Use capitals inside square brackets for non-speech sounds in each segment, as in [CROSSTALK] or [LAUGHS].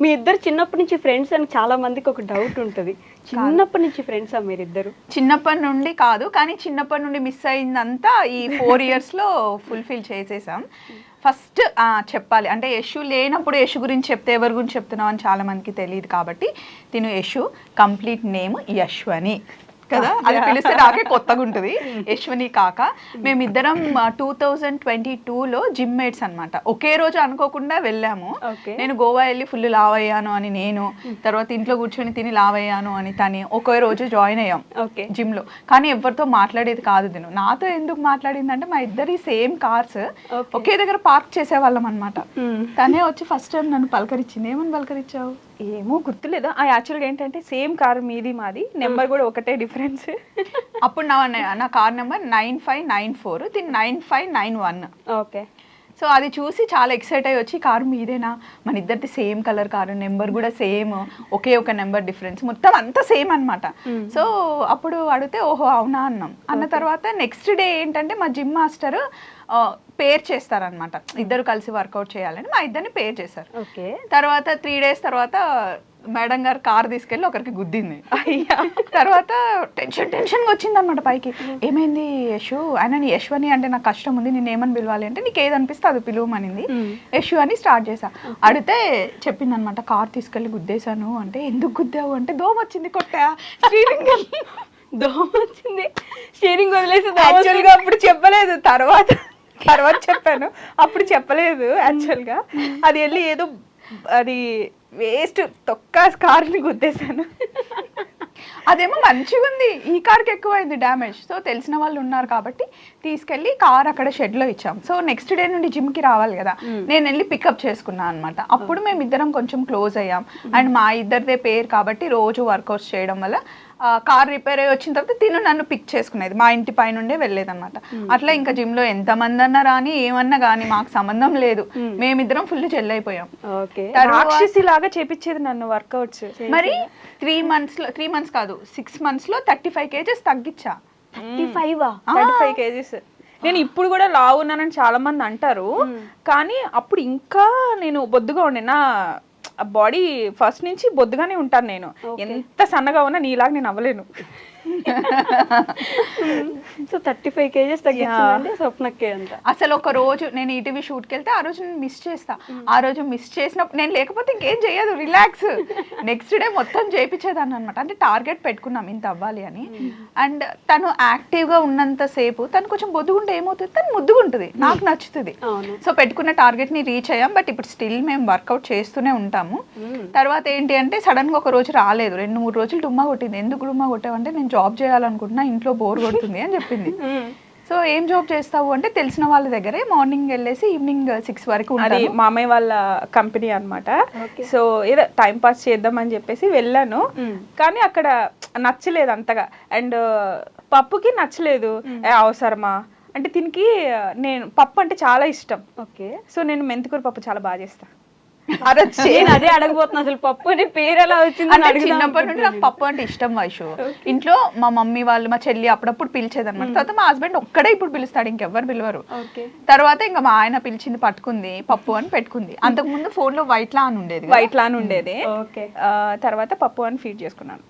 మీ ఇద్దరు చిన్నప్పటి నుంచి ఫ్రెండ్స్ అని చాలా మందికి ఒక డౌట్ ఉంటుంది. చిన్నప్పటి నుంచి ఫ్రెండ్సా మీరిద్దరు? చిన్నప్పటి నుండి కాదు కానీ చిన్నప్పటి నుండి మిస్ అయిందంతా ఈ ఫోర్ ఇయర్స్లో ఫుల్ఫిల్ చేసేసాం. ఫస్ట్ చెప్పాలి. అంటే యశు లేనప్పుడు యశు గురించి చెప్తే ఎవరి గురించి చెప్తున్నావు అని చాలా మందికి తెలియదు కాబట్టి తిను యశు. Complete name Yashwani. కదా? అది పిలిస్తే నాకే కొత్తగా ఉంటుంది [LAUGHS] యశ్వని కాక. మేమిద్దరం టూ థౌజండ్ ట్వంటీ టూలో జిమ్ మేట్స్ అనమాట ఒకే రోజు అనుకోకుండా వెళ్ళాము. నేను గోవా వెళ్ళి ఫుల్ లావ్ అయ్యాను అని నేను తర్వాత ఇంట్లో కూర్చొని తిని లావ్ అయ్యాను అని తని ఒకే రోజు జాయిన్ అయ్యాం జిమ్లో. కానీ ఎవరితో మాట్లాడేది కాదు నేను నాతో ఎందుకు మాట్లాడిందంటే మా ఇద్దరి సేమ్ కార్స్. ఒకే దగ్గర పార్క్ చేసేవాళ్ళం అనమాట తనే వచ్చి ఫస్ట్ టైం నన్ను పలకరించింది. ఏమని పలకరించావు? ఏమో గుర్తులేదు? ఆ యాక్చువల్గా ఏంటంటే సేమ్ కార్ మీది మాది నెంబర్ కూడా ఒకటే డిఫరెన్స్ అప్పుడు నా నా car number nine five nine four దీని nine five nine one okay so అది చూసి చాలా ఎక్సైట్ అయ్యి వచ్చి కారు మీదేనా? మన ఇద్దరిది సేమ్ కలర్ కారు నెంబర్ కూడా సేమ్ ఒకే ఒక నెంబర్ డిఫరెన్స్ మొత్తం అంతా సేమ్ అన్నమాట. సో అప్పుడు అడిగితే ఓహో అవునా? అన్నాం. అన్న తర్వాత నెక్స్ట్ డే ఏంటంటే మా జిమ్ మాస్టర్ పేర్ చేస్తారనమాట ఇద్దరు కలిసి వర్కౌట్ చేయాలని మా ఇద్దరిని పేర్ చేశారు. ఓకే. తర్వాత త్రీ డేస్ తర్వాత మేడం గారు కార్ తీసుకెళ్ళి ఒకరికి గుద్దింది. తర్వాత టెన్షన్ టెన్షన్ వచ్చింది అనమాట పైకి. ఏమైంది యశు? ఆయన నీ యశ్వని అంటే నాకు కష్టం ఉంది నేను ఏమని పిలవాలి అంటే నీకు ఏది అనిపిస్తే అది పిలువమనింది. యశు అని స్టార్ట్ చేసా అడిగితే చెప్పింది అనమాట కార్ తీసుకెళ్ళి గుద్దేశాను అంటే ఎందుకు గుద్దావు అంటే దోమ వచ్చింది కొట్టా స్టీరింగ్ [LAUGHS] దోమ వచ్చింది. స్టీరింగ్ వదిలేసి యాక్చువల్గా అప్పుడు చెప్పలేదు తర్వాత తర్వాత చెప్పాను. అప్పుడు చెప్పలేదు యాక్చువల్గా అది వెళ్ళి ఏదో అది వేస్ట్ తొక్క కార్ని గుద్దేశాను. [LAUGHS] అదేమో మంచిగా ఉంది ఈ కార్కి ఎక్కువైంది డ్యామేజ్. సో తెలిసిన వాళ్ళు ఉన్నారు కాబట్టి తీసుకెళ్ళి కార్ అక్కడ షెడ్లో ఇచ్చాం. సో నెక్స్ట్ డే నుండి జిమ్కి రావాలి కదా. నేను వెళ్ళి పికప్ చేసుకున్నాను అనమాట అప్పుడు మేము ఇద్దరం కొంచెం క్లోజ్ అయ్యాం. అండ్ మా ఇద్దరిదే పేరు కాబట్టి రోజు వర్కౌట్స్ చేయడం వల్ల కార్ రిపేర్ అయ్యి వచ్చిన తర్వాత తిను నన్ను పిక్ చేసుకునేది. మా ఇంటి పై నుండే వెళ్ళేదన్నమాట అట్లా ఇంకా జిమ్లో ఎంతమంది అన్నా రాని ఏమన్నా కానీ మాకు సంబంధం లేదు. మేమిద్దరం ఫుల్ తర్వాత- రాక్షసి లాగా చేపించేది నన్ను వర్కౌట్స్. మరి త్రీ మంత్స్లో త్రీ మంత్స్ కాదు సిక్స్ మంత్స్లో thirty five kgs తగ్గించా. Thirty five thirty five kgs. నేను ఇప్పుడు కూడా లావు ఉన్నానని చాలా మంది అంటారు కానీ అప్పుడు ఇంకా నేను బొద్దుగా ఉండే. నా బాడీ ఫస్ట్ నుంచి బొద్దుగానే ఉంటాను నేను. ఎంత సన్నగా ఉన్నా నీలాగా నేను అవ్వలేను. సో థర్టీ ఫైవ్ కేజెస్ తగ్గించిందండి స్వప్నకే అంత. అసలు ఒక రోజు నేను ఈటీవీ షూట్కి వెళ్తే ఆ రోజు నేను మిస్ చేస్తా. ఆ రోజు మిస్ చేసినప్పుడు నేను లేకపోతే ఇంకేం చేయదు రిలాక్స్ నెక్స్ట్ డే మొత్తం చేయించేదాన్ని అనమాట అంటే టార్గెట్ పెట్టుకున్నాం ఇంత అవ్వాలి అని. అండ్ తను యాక్టివ్గా ఉన్నంత సేపు తను కొంచెం బొద్దుగుంటే ఏమవుతుంది? తను ముద్దుగుంటుంది. నాకు నచ్చుతుంది. సో పెట్టుకున్న టార్గెట్ని రీచ్ అయ్యాం. బట్ ఇప్పుడు స్టిల్ మేము వర్కౌట్ చేస్తూనే ఉంటాము. తర్వాత ఏంటి అంటే సడన్గా ఒక రోజు రాలేదు. రెండు మూడు రోజులు డుమ్మా కొట్టింది. ఎందుకు డుమ్మా కొట్టావంటే నేను జాబ్ చేయాలనుకుంటున్నా ఇంట్లో బోర్ కొడుతుంది అని చెప్పింది. [LAUGHS] సో ఏం జాబ్ చేస్తావు అంటే తెలిసిన వాళ్ళ దగ్గరే మార్నింగ్ వెళ్ళేసి ఈవినింగ్ సిక్స్ వరకు అది మామయ్య వాళ్ళ కంపెనీ అన్నమాట. సో ఏదో టైం పాస్ చేద్దాం అని చెప్పేసి వెళ్ళాను. కానీ అక్కడ నచ్చలేదు అంతగా. అండ్ పప్పుకి నచ్చలేదు. అవసరమా? అంటే దీనికి నేను పప్పు అంటే చాలా ఇష్టం. ఓకే. సో నేను మెంతికూర పప్పు చాలా బాగా నేను అదే అడగబోతున్నా అసలు పప్పు అనే పేరు ఎలా వచ్చింది అంటే చిన్నప్పటి నుండి నాకు పప్పు అంటే ఇష్టం వైషు ఇంట్లో మా మమ్మీ వాళ్ళు మా చెల్లి అప్పుడప్పుడు పిలిచేదన్నమాట. తర్వాత మా హస్బెండ్ ఒక్కడే ఇప్పుడు పిలుస్తాడు ఇంకెవ్వరు పిలవరు. తర్వాత ఇంకా మా ఆయన పిలిచింది పట్టుకుంది పప్పు అని పెట్టుకుంది. అంతకు ముందు ఫోన్లో వైట్ లా అని ఉండేది. వైట్ లాన్ ఉండేది. ఓకే ఆ, తర్వాత పప్పు అని ఫీడ్ చేసుకున్నాను.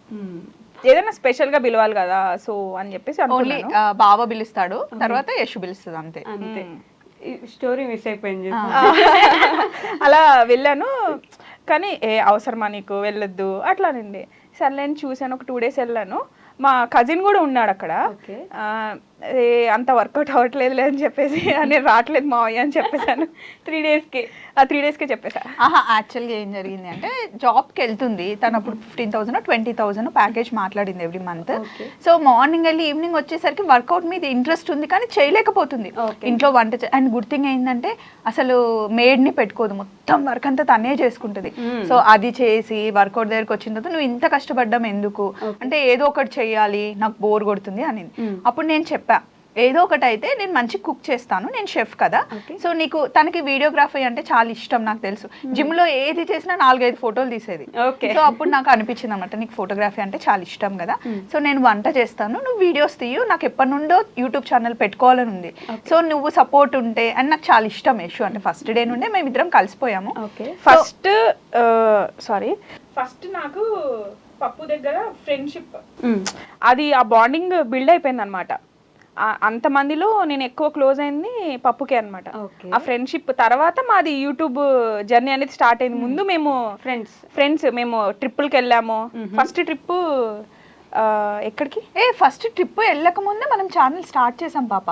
ఏదైనా స్పెషల్గా పిలవాలి కదా సో అని చెప్పేసి ఓన్లీ బావ పిలుస్తాడు తర్వాత యశు పిలుస్తుంది అంతే. అంతే. స్టోరీ మిస్ అయిపోయింది అలా వెళ్ళాను. కానీ ఏ అవసరమా నీకు? వెళ్ళొద్దు. అట్లా అనింది సర్లే అని చూశాను. ఒక టూ డేస్ వెళ్ళాను. మా కజిన్ కూడా ఉన్నాడు అక్కడ అంత వర్కౌట్ అవ్వట్లేదు అని చెప్పేసి [LAUGHS] నేను రావట్లేదు మావయ్య అని చెప్పేశాను త్రీ డేస్కి ఆ త్రీ డేస్కి చెప్పేసా. ఆహా యాక్చువల్గా ఏం జరిగింది అంటే జాబ్కి వెళ్తుంది. తను అప్పుడు fifteen thousand twenty thousand package మాట్లాడింది ఎవ్రీ మంత్. సో మార్నింగ్ వెళ్ళి ఈవినింగ్ వచ్చేసరికి వర్కౌట్ మీద ఇంట్రెస్ట్ ఉంది కానీ చేయలేకపోతుంది. ఇంట్లో వంట అండ్ గుడ్ థింగ్ ఏంటంటే అసలు మేడ్ని పెట్టుకోదు. మొత్తం వర్క్ అంతా తనే చేసుకుంటుంది. సో అది చేసి వర్కౌట్ దగ్గరికి వచ్చిన తర్వాత నువ్వు ఇంత కష్టపడ్డం ఎందుకు? అంటే ఏదో ఒకటి చెయ్యాలి నాకు బోర్ కొడుతుంది అని అప్పుడు నేను చెప్పా ఏదో ఒకటి అయితే నేను మంచి కుక్ చేస్తాను నేను షెఫ్ కదా. సో నీకు తనకి వీడియోగ్రఫీ అంటే చాలా ఇష్టం నాకు తెలుసు. జిమ్లో ఏది చేసినా నాలుగైదు ఫోటోలు తీసేది. సో అప్పుడు నాకు అనిపించింది అనమాట నీకు ఫోటోగ్రఫీ అంటే చాలా ఇష్టం కదా. సో నేను వంట చేస్తాను నువ్వు వీడియోస్ తీయు నాకు ఎప్పటి నుండో యూట్యూబ్ ఛానల్ పెట్టుకోవాలని ఉంది. సో నువ్వు సపోర్ట్ ఉంటే అని నాకు చాలా ఇష్టం యశు అంటే ఫస్ట్ డే నుండే మేమిద్దరం కలిసిపోయాము. ఓకే. ఫస్ట్ సారీ ఫస్ట్ నాకు పప్పు దగ్గర ఫ్రెండ్షిప్ అది ఆ బాండింగ్ బిల్డ్ అయిపోయింది అనమాట అంతమందిలో నేను ఎక్కువ క్లోజ్ అయింది పప్పుకే అనమాట. ఆ ఫ్రెండ్షిప్ తర్వాత మాది యూట్యూబ్ జర్నీ అనేది స్టార్ట్ అయింది. ముందు మేము ఫ్రెండ్స్ ఫ్రెండ్స్ మేము ట్రిప్పులకి వెళ్ళాము. ఫస్ట్ ట్రిప్ ఎక్కడికి? ఏ ఫస్ట్ ట్రిప్ వెళ్ళక ముందే మనం ఛానల్ స్టార్ట్ చేసాం పాప.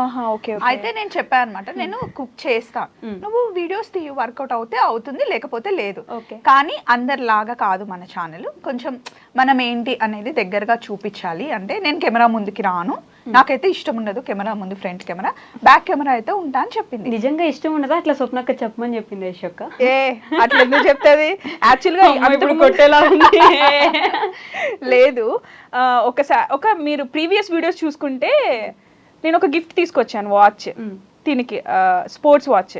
ఆహా ఓకే అయితే నేను చెప్పాను అనమాట నేను కుక్ చేస్తా. నువ్వు వీడియోస్ తీయు వర్కౌట్ అవుతే అవుతుంది లేకపోతే లేదు. కానీ అందరిలాగా కాదు మన ఛానల్. కొంచెం మనం ఏంటి అనేది దగ్గరగా చూపించాలి. అంటే నేను కెమెరా ముందుకి రాను. నాకైతే ఇష్టం ఉండదు కెమెరా ముందు ఫ్రంట్ కెమెరా. బ్యాక్ కెమెరా అయితే ఉంటా అని చెప్పింది. నిజంగా ఇష్టం ఉండదా? అట్లా స్వప్నక్క చెప్పమని చెప్పింది యశోక్క ఏ అట్లా ఎందుకు చెప్తుంది? యాక్చువల్గా ఇప్పుడు కొట్టేలా ఉంది. [LAUGHS] లేదు. ఒకసారి ఒక మీరు ప్రీవియస్ వీడియోస్ చూసుకుంటే నేను ఒక గిఫ్ట్ తీసుకొచ్చాను వాచ్ దీనికి స్పోర్ట్స్ వాచ్.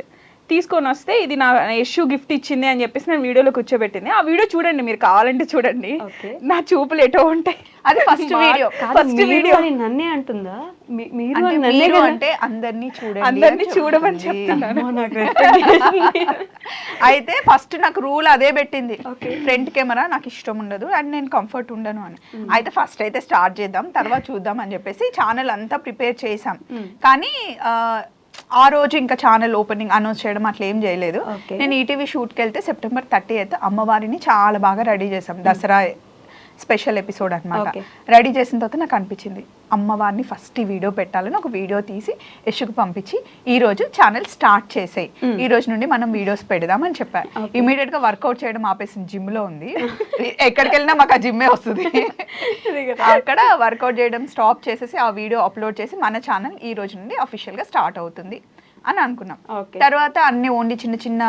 తీసుకొని వస్తే ఇది నా యశు గిఫ్ట్ ఇచ్చింది అని చెప్పేసి నేను వీడియోలో కూర్చోబెట్టింది. ఆ వీడియో చూడండి మీరు కావాలంటే చూడండి. నా చూపులు ఎటో ఉంటాయి. అది [LAUGHS] ఫస్ట్ వీడియో video. అని నన్నే అంటుందా? మీరు అంటే అందరినీ చూడండి అందరినీ చూడమని. చెప్తున్నాను. [LAUGHS] అయితే ఫస్ట్ నాకు రూల్ అదే పెట్టింది. ఫ్రంట్ కెమెరా నాకు ఇష్టం ఉండదు అండ్ నేను కంఫర్ట్ ఉండను అని. అయితే ఫస్ట్ అయితే స్టార్ట్ చేద్దాం తర్వాత చూద్దాం అని చెప్పేసి ఛానల్ అంతా ప్రిపేర్ చేసాం కానీ ఆ, రోజు ఇంకా ఛానల్ ఓపెనింగ్ అనౌన్స్ చేయడం అట్లా ఏం చేయలేదు. నేను ఈటీవీ షూట్కి వెళ్తే సెప్టెంబర్ థర్టీ అయితే అమ్మవారిని చాలా బాగా రెడీ చేసాం Dasara special episode Okay. Ready చేసిన తర్వాత నాకు అనిపించింది అమ్మవారిని ఫస్ట్ ఈ వీడియో పెట్టాలని ఒక వీడియో తీసి యశుకు పంపించి ఈ రోజు ఛానల్ స్టార్ట్ చేసేయి. ఈ రోజు నుండి మనం వీడియోస్ పెడదాం అని చెప్పారు ఇమీడియట్గా వర్కౌట్ చేయడం ఆపేసింది జిమ్లో ఉంది. ఎక్కడికి వెళ్ళినా మాకు ఆ జిమ్మే వస్తుంది. అక్కడ వర్కౌట్ చేయడం స్టాప్ చేసేసి ఆ వీడియో అప్లోడ్ చేసి మన ఛానల్ ఈ రోజు నుండి అఫీషియల్గా స్టార్ట్ అవుతుంది అని అనుకున్నాం. తర్వాత అన్ని ఓన్లీ చిన్న చిన్న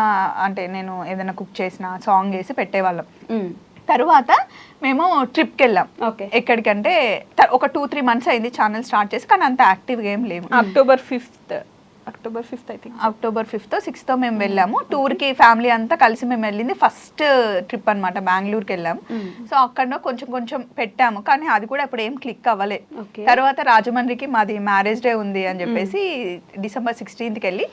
అంటే నేను ఏదైనా కుక్ చేసిన సాంగ్ వేసి పెట్టేవాళ్ళం. తర్వాత మేము ట్రిప్కి వెళ్ళాం. ఎక్కడికంటే ఒక టూ త్రీ మంత్స్ అయింది ఛానల్ స్టార్ట్ చేసి కానీ అంత యాక్టివ్గా ఏం లేము October fifth October fifth I think. October fifth sixth మేము వెళ్ళాము. టూర్కి ఫ్యామిలీ అంతా కలిసి మేము వెళ్ళింది ఫస్ట్ ట్రిప్ అన్నమాట బెంగళూరుకి వెళ్ళాం సో అక్కడ కొంచెం కొంచెం పెట్టాము కానీ అది కూడా అప్పుడు ఏం క్లిక్ అవ్వలే. తర్వాత రాజమండ్రికి మాది మ్యారేజ్ డే ఉంది అని చెప్పేసి డిసెంబర్ సిక్స్టీన్త్కి వెళ్ళి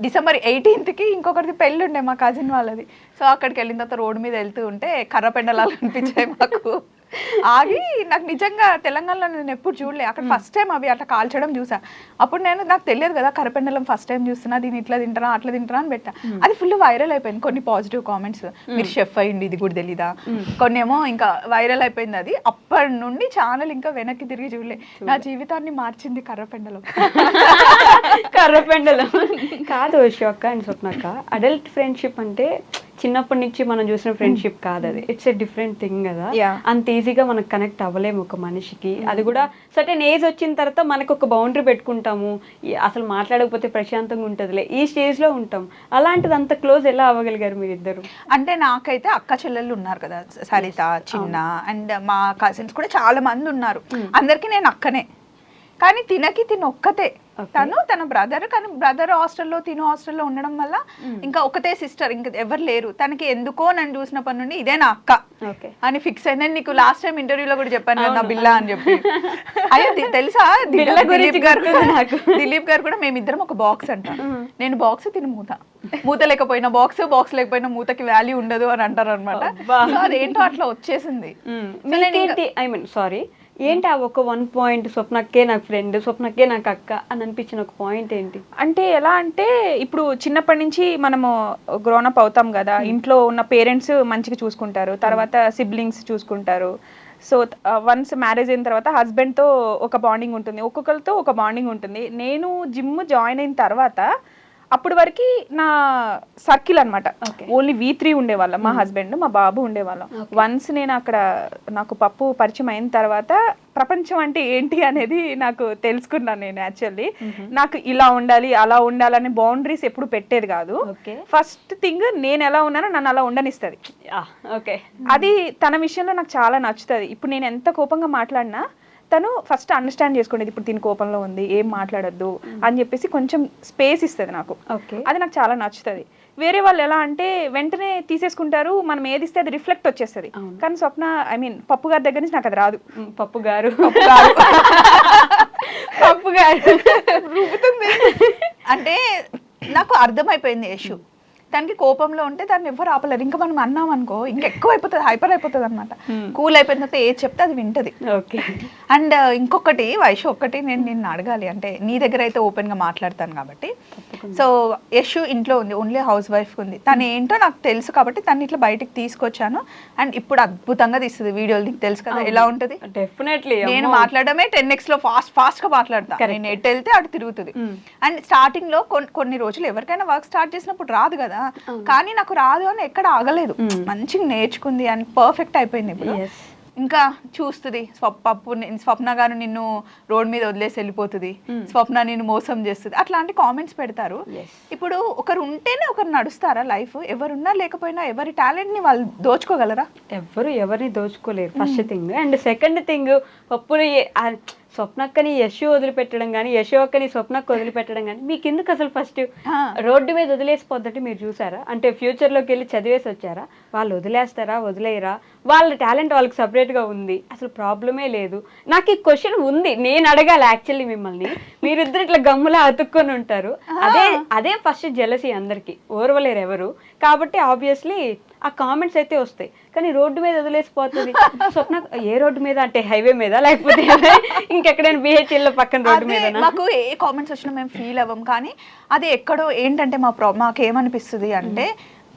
డిసెంబర్ ఎయిటీన్త్కి ఇంకొకరిది పెళ్ళి ఉండే మా కజిన్ వాళ్ళది. సో అక్కడికి వెళ్ళిన తర్వాత రోడ్డు మీద వెళ్తూ ఉంటే కర్ర పెండలాలు అనిపించాయి మాకు. ఆగి నాకు నిజంగా తెలంగాణలో నేను ఎప్పుడు చూడలే. అక్కడ ఫస్ట్ టైం అవి అట్లా కాల్చడం చూసా. అప్పుడు నేను నాకు తెలియదు కదా కరపెండలం ఫస్ట్ టైం చూస్తున్నా దీన్ని ఇట్లా తింటారా అట్లా తింటారా అని పెట్టా. అది ఫుల్ వైరల్ అయిపోయింది కొన్ని పాజిటివ్ కామెంట్స్ మీరు షెఫ్ అయ్యింది ఇది కూడా తెలీదా? కొన్ని ఏమో ఇంకా వైరల్ అయిపోయింది అది. అప్పటి నుండి ఛానల్ ఇంకా వెనక్కి తిరిగి చూడలే. నా జీవితాన్ని మార్చింది కర్రపెండలం [LAUGHS] కర్రపెండలం కాదు షోక్క అండ్ స్వప్నక్క అడల్ట్ ఫ్రెండ్షిప్ అంటే చిన్నప్పటి నుంచి మనం చూసిన ఫ్రెండ్షిప్ కాదు అది. ఇట్స్ ఎ డిఫరెంట్ థింగ్ కదా. అంత ఈజీగా మనకు కనెక్ట్ అవ్వలేము ఒక మనిషికి. అది కూడా సర్టెన్ ఏజ్ వచ్చిన తర్వాత మనకు ఒక బౌండరీ పెట్టుకుంటాము. అసలు మాట్లాడకపోతే ప్రశాంతంగా ఉంటుందిలే. ఈ స్టేజ్లో ఉంటాం. అలాంటిది అంత క్లోజ్ ఎలా అవ్వగలిగారు మీరిద్దరు అంటే నాకైతే అక్క చెల్లెళ్ళు ఉన్నారు కదా సరిత చిన్న అండ్ మా కజిన్స్ కూడా చాలా మంది ఉన్నారు. అందరికి నేను అక్కనే. కానీ తినకి తిన ఒక్కతే. తను తన బ్రదర్ కానీ బ్రదర్ హాస్టల్లో తిను హాస్టల్లో ఉండడం వల్ల ఇంకా ఒకతే సిస్టర్ ఇంకా ఎవరు లేరు. తనకి ఎందుకో నన్ను చూసినప్పటి నుండి ఇదే నా అక్క. అని ఫిక్స్ అయింది. నీకు లాస్ట్ టైం ఇంటర్వ్యూలో కూడా చెప్పాను నా బిల్లా అని చెప్పి. [LAUGHS] అయ్యో తెలుసా? దిలీప్ గారు నాకు. [LAUGHS] దిలీప్ గారు కూడా మేమిద్దరం ఒక బాక్స్ అంట. నేను బాక్స్ తిని మూత. మూత లేకపోయినా బాక్స్ బాక్స్ లేకపోయినా మూతకి వాల్యూ ఉండదు అని అంటారు అనమాట అదేంటో అట్లా వచ్చేసింది. ఐ మీన్ సారీ ఏంటి ఆ ఒక వన్ పాయింట్ స్వప్నక్కే నాకు ఫ్రెండ్ స్వప్నక్కే నాకు అక్క అని అనిపించిన ఒక పాయింట్ ఏంటి? అంటే ఎలా అంటే ఇప్పుడు చిన్నప్పటి నుంచి మనము గ్రోనప్ అవుతాం కదా ఇంట్లో ఉన్న పేరెంట్స్ మంచిగా చూసుకుంటారు తర్వాత సిబ్లింగ్స్ చూసుకుంటారు. సో వన్స్ మ్యారేజ్ అయిన తర్వాత హస్బెండ్తో ఒక బాండింగ్ ఉంటుంది ఒక్కొక్కరితో ఒక బాండింగ్ ఉంటుంది. నేను జిమ్ జాయిన్ అయిన తర్వాత అప్పటి వరకు నా సర్కిల్ అనమాట. ఓన్లీ వీ త్రీ ఉండేవాళ్ళం మా హస్బెండ్ మా బాబు ఉండేవాళ్ళం. వన్స్ నేను అక్కడ నాకు పప్పు పరిచయం అయిన తర్వాత ప్రపంచం అంటే ఏంటి అనేది నాకు తెలుసుకున్నాను నేను యాక్చువల్లీ నాకు ఇలా ఉండాలి అలా ఉండాలని బౌండరీస్ ఎప్పుడు పెట్టేది కాదు. ఫస్ట్ థింగ్ నేను ఎలా ఉన్నానో నన్ను అలా ఉండనిస్తుంది. ఓకే. అది తన విషయంలో నాకు చాలా నచ్చుతుంది. ఇప్పుడు నేను ఎంత కోపంగా మాట్లాడినా తను ఫస్ట్ అండర్స్టాండ్ చేసుకునేది ఇప్పుడు దీని కోపంలో ఉంది ఏం మాట్లాడొద్దు అని చెప్పేసి కొంచెం స్పేస్ ఇస్తుంది నాకు. ఓకే. అది నాకు చాలా నచ్చుతుంది. వేరే వాళ్ళు ఎలా అంటే వెంటనే తీసేసుకుంటారు మనం ఏది ఇస్తే అది రిఫ్లెక్ట్ వచ్చేస్తుంది. కానీ స్వప్న ఐ మీన్ పప్పు గారి దగ్గర నుంచి నాకు అది రాదు. పప్పు గారు. పప్పు గారు. [LAUGHS] [LAUGHS] అంటే నాకు అర్థమైపోయింది యశు. దానికి కోపంలో ఉంటే దాన్ని ఎవరు ఆపలేరు. ఇంకా మనం అన్నాం అనుకో ఇంకా ఎక్కువ అయిపోతుంది హైపర్ అయిపోతుంది అనమాట కూల్ అయిపోయిన తర్వాత ఏది చెప్తే అది వింటది. ఓకే. అండ్ ఇంకొకటి వైషు ఒక్కటి నేను నిన్ను అడగాలి. అంటే నీ దగ్గర అయితే ఓపెన్గా మాట్లాడతాను కాబట్టి. సో యశు ఇంట్లో ఉంది ఓన్లీ హౌస్ వైఫ్ ఉంది. తను ఏంటో నాకు తెలుసు కాబట్టి తను ఇట్లా బయటికి తీసుకొచ్చాను. అండ్ ఇప్పుడు అద్భుతంగా తీస్తుంది వీడియోలు నీకు తెలుసు కదా ఎలా ఉంటది? డెఫినెట్లీ నేను మాట్లాడమే టెన్ ఎక్స్లో ఫాస్ట్ ఫాస్ట్గా మాట్లాడతా. Correct. నేను ఎటు వెళ్తే అటు తిరుగుతుంది. అండ్ స్టార్టింగ్లో కొన్ని రోజులు ఎవరికైనా వర్క్ స్టార్ట్ చేసినప్పుడు రాదు కదా. కానీ నాకు రాదు అని ఎక్కడ ఆగలేదు. మంచిగా నేర్చుకుంది అండ్ పర్ఫెక్ట్ అయిపోయింది ఇప్పుడు. ఇంకా చూస్తుంది. స్వప్ పప్పు ని- స్వప్న గారు నిన్ను రోడ్ మీద వదిలేసి వెళ్ళిపోతుంది. స్వప్న నిన్ను మోసం చేస్తుంది. అట్లాంటి కామెంట్స్ పెడతారు. ఇప్పుడు ఒకరు ఉంటేనే ఒకరు నడుస్తారా లైఫ్ ఎవరున్నా లేకపోయినా ఎవరి టాలెంట్ని వాళ్ళు దోచుకోగలరా? ఎవ్వరు ఎవరిని దోచుకోలేరు. First thing and second thing ఆ స్వప్నక్కని యశు వదిలిపెట్టడం కానీ యశు అక్కని స్వప్నక్క వదిలిపెట్టడం కానీ మీకు ఎందుకు అసలు ఫస్ట్. రోడ్డు మీద వదిలేసిపోద్దంటే మీరు చూసారా? అంటే ఫ్యూచర్లోకి వెళ్ళి చదివేసి వచ్చారా? వాళ్ళు వదిలేస్తారా వదిలేయరా? వాళ్ళ టాలెంట్ వాళ్ళకి సపరేట్గా ఉంది. అసలు ప్రాబ్లమే లేదు. నాకు ఈ క్వశ్చన్ ఉంది. నేను అడగాలి యాక్చువల్లీ మిమ్మల్ని. మీరిద్దరు ఇట్లా గమ్ములా అతుక్కొని ఉంటారు. అదే అదే ఫస్ట్ జెలసీ అందరికి. ఓర్వలేరు ఎవరు. కాబట్టి ఆబ్వియస్లీ ఆ కామెంట్స్ అయితే వస్తాయి. కానీ రోడ్డు మీద వదిలేసిపోతుంది. స్వప్న ఏ రోడ్డు మీద అంటే హైవే మీద లేకపోతే ఇంకెక్కడైనా బిహెచ్ఎల్ పక్కన రోడ్డు మీద మాకు ఏ కామెంట్స్ వచ్చినా మేము ఫీల్ అవ్వం. కానీ అది ఎక్కడో ఏంటంటే మా ప్రా మాకు ఏమనిపిస్తుంది అంటే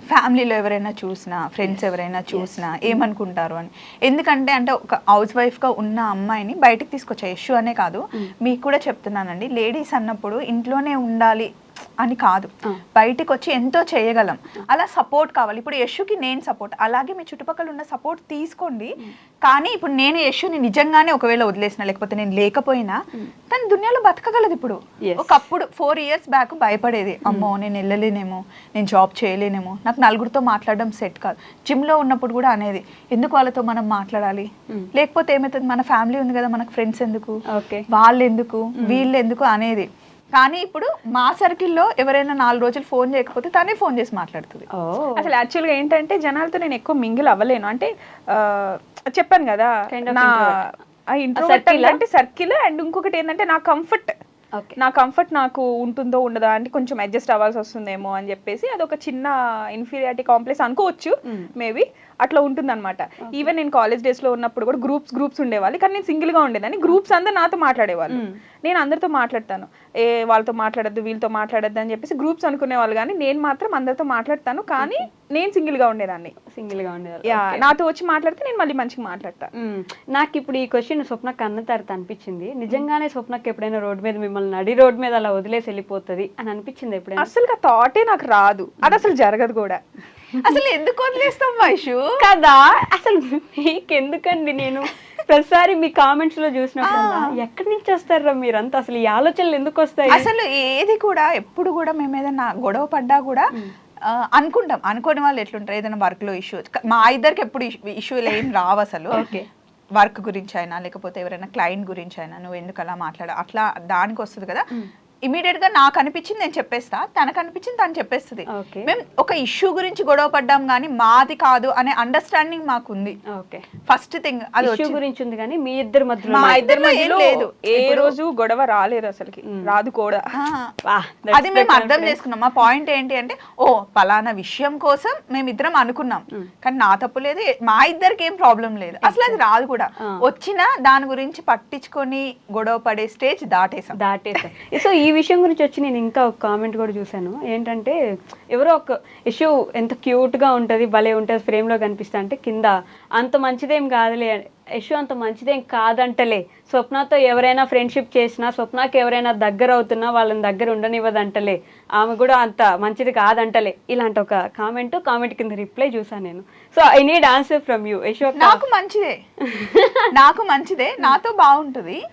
ఫ్యామిలీలో ఎవరైనా చూసినా ఫ్రెండ్స్ ఎవరైనా చూసినా ఏమనుకుంటారు అని. ఎందుకంటే అంటే ఒక హౌస్ వైఫ్గా ఉన్న అమ్మాయిని బయటికి తీసుకొచ్చే ఇష్యూ అనే కాదు. మీకు కూడా చెప్తున్నానండి. లేడీస్ అన్నప్పుడు ఇంట్లోనే ఉండాలి అని కాదు. బయటికి వచ్చి ఎంతో చేయగలం. అలా సపోర్ట్ కావాలి. ఇప్పుడు యశుకి నేను సపోర్ట్. అలాగే మీ చుట్టుపక్కల ఉన్న సపోర్ట్ తీసుకోండి. కానీ ఇప్పుడు నేను యశుని నిజంగానే ఒకవేళ వదిలేసిన లేకపోతే నేను లేకపోయినా తన దునియాలో బతకగలదు ఇప్పుడు. ఒకప్పుడు ఫోర్ ఇయర్స్ బ్యాక్ భయపడేది. అమ్మో నేను వెళ్ళలేనేమో నేను జాబ్ చేయలేనేమో. నాకు నలుగురితో మాట్లాడడం సెట్ కాదు. జిమ్లో ఉన్నప్పుడు కూడా అనేది. ఎందుకు వాళ్ళతో మనం మాట్లాడాలి. లేకపోతే ఏమవుతుంది మన ఫ్యామిలీ ఉంది కదా మనకు ఫ్రెండ్స్ ఎందుకు? ఓకే. వాళ్ళు ఎందుకు వీళ్ళు ఎందుకు అనేది. కానీ ఇప్పుడు మా సర్కిల్లో ఎవరైనా నాలుగు రోజులు ఫోన్ చేయకపోతే తనే ఫోన్ చేసి మాట్లాడుతుంది. అసలు యాక్చువల్గా ఏంటంటే జనాలతో నేను ఎక్కువ మింగిల్ అవ్వలేను. అంటే చెప్పాను కదా నా. ఇంట్రోవర్ట్? అంటే సర్కిల్ అండ్ ఇంకొకటి ఏంటంటే నా కంఫర్ట్ నా కంఫర్ట్ నాకు ఉంటుందో ఉండదా అంటే కొంచెం అడ్జస్ట్ అవ్వాల్సి వస్తుందేమో అని చెప్పేసి అదొక చిన్న ఇన్ఫీరియారిటీ కాంప్లెక్స్ అనుకోవచ్చు. మేబీ అట్లా ఉంటుంది అనమాట ఈవెన్ నేను కాలేజ్ డేస్లో ఉన్నప్పుడు కూడా గ్రూప్స్ గ్రూప్స్ ఉండేవాళ్ళు. కానీ నేను సింగిల్గా ఉండేదాన్ని. గ్రూప్స్ అందరు నాతో మాట్లాడేవాళ్ళు. నేను అందరితో మాట్లాడతాను. ఏ వాళ్ళతో మాట్లాడద్దు వీళ్ళతో మాట్లాడద్దు అని చెప్పేసి గ్రూప్స్ అనుకునేవాళ్ళు. కానీ నేను మాత్రం అందరితో మాట్లాడతాను. కానీ నేను సింగిల్గా ఉండేదాన్ని. సింగిల్గా ఉండేవారు యా నాతో వచ్చి మాట్లాడితే నేను మళ్ళీ మంచిగా మాట్లాడతా. మ్మ్. నాకు ఇప్పుడు ఈ క్వశ్చన్ స్వప్నకు అన్న తర్వాత అనిపించింది. నిజంగానే స్వప్నకి ఎప్పుడైనా రోడ్డు మీద మిమ్మల్ని నడి రోడ్డు మీద అలా వదిలేసి వెళ్ళిపోతుంది అని అనిపించింది ఎప్పుడైనా? అసలు థాటే నాకు రాదు. అది అసలు జరగదు కూడా. అసలు ఎందుకు వదిలేస్తాం వైషు? కదా అసలు మీకు ఎందుకండి నేను? ప్రతిసారి మీ కామెంట్స్లో చూసినప్పుడు ఎక్కడి నుంచి వస్తారా మీరంతా? అసలు ఈ ఆలోచనలు ఎందుకు వస్తాయి? అసలు ఏది కూడా ఎప్పుడు కూడా మేము ఏదైనా గొడవ పడ్డా కూడా అనుకుంటాం. అనుకోని వాళ్ళు ఎట్లుంటారు? ఏదైనా వర్క్లో ఇష్యూ మా ఇద్దరికి ఎప్పుడు ఇష్యూలు ఏం రావు అసలు. ఓకే. వర్క్ గురించి అయినా లేకపోతే ఎవరైనా క్లయింట్ గురించి అయినా నువ్వు ఎందుకు అలా మాట్లాడ అట్లా దానికి వస్తుంది కదా. ఇమీడియట్గా నాకు అనిపించింది నేను చెప్పేస్తా. తనకు అనిపించింది తను చెప్పేస్తుంది. మేము ఒక ఇష్యూ గురించి గొడవ పడ్డాం కానీ మాది కాదు అనే అండర్స్టాండింగ్ మాకు ఉంది ఫస్ట్ థింగ్ అది ఇష్యూ గురించి ఉంది కానీ మీ ఇద్దరి ఇద్దరి లేదు. ఏ రోజు గొడవ రాలేదు అసలుకి. రాదు కూడా. అది మేము అర్థం. చేసుకున్నాం. మా పాయింట్ ఏంటి అంటే ఓ పలానా విషయం కోసం మేమిద్దరం అనుకున్నాం. కానీ నా తప్పు లేదు. మా ఇద్దరికి ఏం ప్రాబ్లం లేదు. అసలు అది రాదు కూడా. వచ్చినా దాని గురించి పట్టించుకొని గొడవ పడే స్టేజ్ దాటేసాం. దాటేసాం. సో ఈ విషయం గురించి వచ్చి నేను ఇంకా ఒక కామెంట్ కూడా చూశాను. ఏంటంటే ఎవరో ఒక ఇష్యూ ఎంత క్యూట్గా భలే ఉంటుంది ఫ్రేమ్లో కనిపిస్తా అంటే కింద అంత మంచిదేం కాదులే ఇష్యూ అంత మంచిదేం కాదంటలే. స్వప్నతో ఎవరైనా ఫ్రెండ్షిప్ చేసినా స్వప్నకి ఎవరైనా దగ్గర అవుతున్నా వాళ్ళని దగ్గర ఉండనివ్వదంటలే. ఆమె కూడా అంత మంచిది కాదంటలే. ఇలాంటి ఒక కామెంట్ కామెంట్ కింద రిప్లై చూసాను నేను. So I need answer from you యశోక్ నాకు మంచిదే. నాకు మంచిదే. నాతో బాగుంటుంది.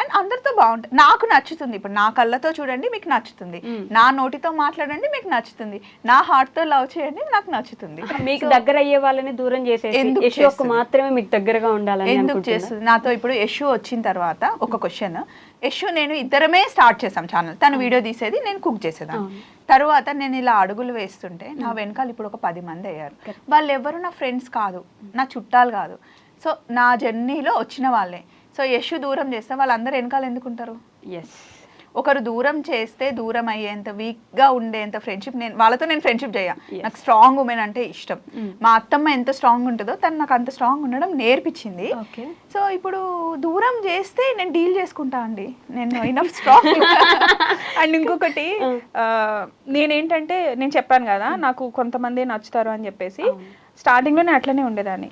అండ్ అందరితో బాగుంటుంది. నాకు నచ్చుతుంది. ఇప్పుడు నా కళ్ళతో చూడండి మీకు నచ్చుతుంది. నా నోటితో మాట్లాడండి మీకు నచ్చుతుంది. నా హార్ట్తో లవ్ చేయండి నాకు నచ్చుతుంది. మీకు దగ్గర అయ్యే వాళ్ళని దూరం ఎందుకు చేస్తుంది? మాత్రమే మీకు దగ్గరగా ఉండాలని ఎందుకు చేస్తుంది? నాతో ఇప్పుడు యశు వచ్చిన తర్వాత ఒక క్వశ్చన్ యశు నేను ఇద్దరమే స్టార్ట్ చేసాం ఛానల్ తను వీడియో తీసేది నేను కుక్ చేసేదాన్ని. తర్వాత నేను ఇలా అడుగులు వేస్తుంటే నా వెనకాల ఇప్పుడు ఒక పది మంది అయ్యారు. వాళ్ళు ఎవరు నా ఫ్రెండ్స్ కాదు. నా చుట్టాలు కాదు. సో నా జర్నీలో వచ్చిన వాళ్ళే. సో యశు దూరం చేస్తే వాళ్ళందరూ వెనకాల ఎందుకుంటారు? ఎస్ ఒకరు దూరం చేస్తే దూరం అయ్యేంత వీక్గా ఉండేంత ఫ్రెండ్షిప్ నేను వాళ్ళతో నేను ఫ్రెండ్షిప్ చేయ. నాకు స్ట్రాంగ్ ఉమెన్ అంటే ఇష్టం. Mm. మా అత్తమ్మ ఎంత స్ట్రాంగ్ ఉంటుందో తను నాకు అంత స్ట్రాంగ్ ఉండడం నేర్పించింది. ఓకే సో ఇప్పుడు దూరం చేస్తే నేను డీల్ చేసుకుంటా అండి. నేను ఇనఫ్ స్ట్రాంగ్ [LAUGHS] అండ్ ఇంకొకటి ఆ, నేనేంటంటే నేను చెప్పాను కదా నాకు కొంతమంది నచ్చుతారు అని చెప్పేసి స్టార్టింగ్లో నేను అట్లనే ఉండేదాన్ని.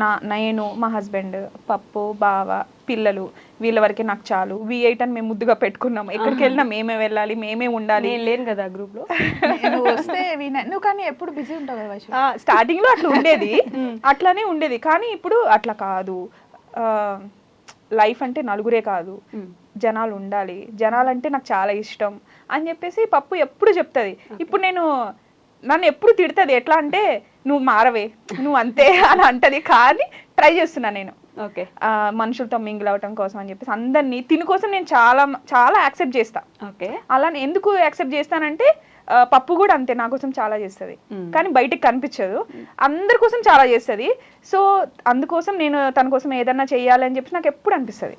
నా నేను మా హస్బెండ్ పప్పు బావ పిల్లలు వీళ్ళ వరకే నాకు చాలు. వి ఎయిట్ అని మేము ముద్దుగా పెట్టుకున్నాం. ఎక్కడికి వెళ్ళినా మేమే వెళ్ళాలి మేమే ఉండాలి. నేను లేను కదా గ్రూప్లో. వస్తే నువ్వు కానీ ఎప్పుడు బిజీ ఉంటావు కదా స్టార్టింగ్లో అట్లా ఉండేది. అట్లానే ఉండేది. కానీ ఇప్పుడు అట్లా కాదు. లైఫ్ అంటే నలుగురే కాదు. జనాలు ఉండాలి. జనాలు అంటే నాకు చాలా ఇష్టం అని చెప్పేసి పప్పు ఎప్పుడు చెప్తుంది. ఇప్పుడు నేను నన్ను ఎప్పుడు తిడుతుంది. ఎట్లా అంటే నువ్వు మారవే. నువ్వు అంతే అని అంటది. కానీ ట్రై చేస్తున్నా నేను. ఓకే మనుషులతో మింగిల్ అవటం కోసం అని చెప్పేసి అందరినీ తిని కోసం నేను చాలా చాలా యాక్సెప్ట్ చేస్తా. ఓకే అలా ఎందుకు యాక్సెప్ట్ చేస్తానంటే పప్పు కూడా అంతే నా కోసం చాలా చేస్తుంది. Mm. కానీ బయటికి కనిపించదు. అందరి కోసం చాలా చేస్తుంది. సో అందుకోసం నేను తన కోసం ఏదన్నా చెయ్యాలని చెప్పి నాకు ఎప్పుడు అనిపిస్తుంది.